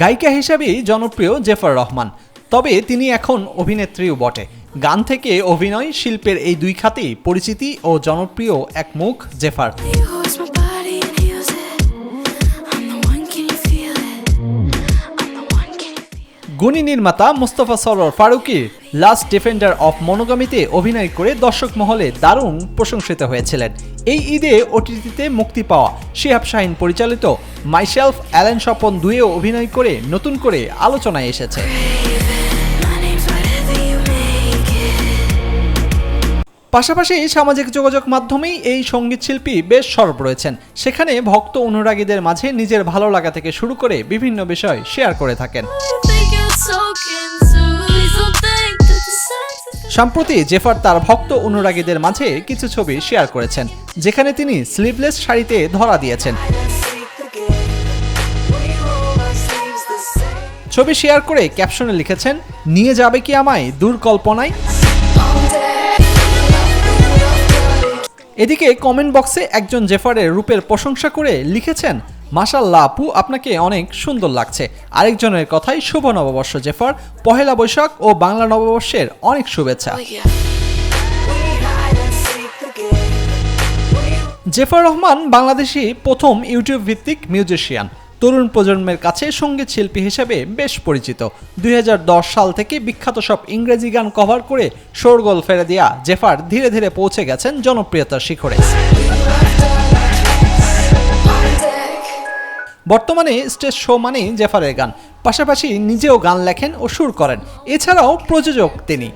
গায়িকা হিসেবেই জনপ্রিয় জেফার রহমান। তবে তিনি এখন অভিনেত্রীও বটে। গান থেকে অভিনয়, শিল্পের এই দুই খাতেই পরিচিতি ও জনপ্রিয় এক মুখ জেফার। গুণী নির্মাতা Mostofa Sarwar Farooki last defender of মনোগামিতে অভিনয় করে দর্শক মহলে দারুণ প্রশংসিত হয়েছিলেন। এই ঈদে ওটিটিতে মুক্তি পাওয়া শিহাব শাহিন পরিচালিত মাইশেলফ অ্যালেন স্বপন দুয়েও অভিনয় করে নতুন করে আলোচনায় এসেছে. পাশাপাশি সামাজিক যোগাযোগ মাধ্যমেই এই সংগীত শিল্পী বেশ সরব রয়েছেন। সেখানে ভক্ত অনুরাগীদের মাঝে নিজের ভালো লাগা থেকে শুরু করে বিভিন্ন বিষয় শেয়ার করে থাকেন। সম্প্রতি জেফার তার ভক্ত অনুরাগীদের মাঝে কিছু ছবি শেয়ার করেছেন যেখানে তিনি স্লিভলেস শাড়িতে ধরা দিয়েছেন। ছবি শেয়ার করে ক্যাপশনে লিখেছেন নিয়ে যাবে কি আমায় দূর কল্পনায় এদিকে কমেন্ট বক্সে একজন জেফারের রূপের প্রশংসা করে লিখেছেন মাশাল্লাহ আপু আপনাকে অনেক সুন্দর লাগছে। আরেকজনের কথাই শুভ নববর্ষ জেফার। পহেলা বৈশাখ ও বাংলা নববর্ষের অনেক শুভেচ্ছা। জেফার রহমান বাংলাদেশি প্রথম ইউটিউব ভিত্তিক মিউজিশিয়ান। তরুণ প্রজন্মের কাছে সংগীত শিল্পী হিসেবে বেশ পরিচিত। দুই হাজার দশ সাল থেকে বিখ্যাত সব ইংরেজি গান কভার করে শোরগোল ফেলে দেয়া জেফার ধীরে ধীরে পৌঁছে গেছেন জনপ্রিয়তার শিখরে। বর্তমানে স্টেজ শো মানেই জেফারের গান। পাশাপাশি নিজেও গান লেখেন ও সুর করেন। এছাড়াও প্রযোজক তিনি।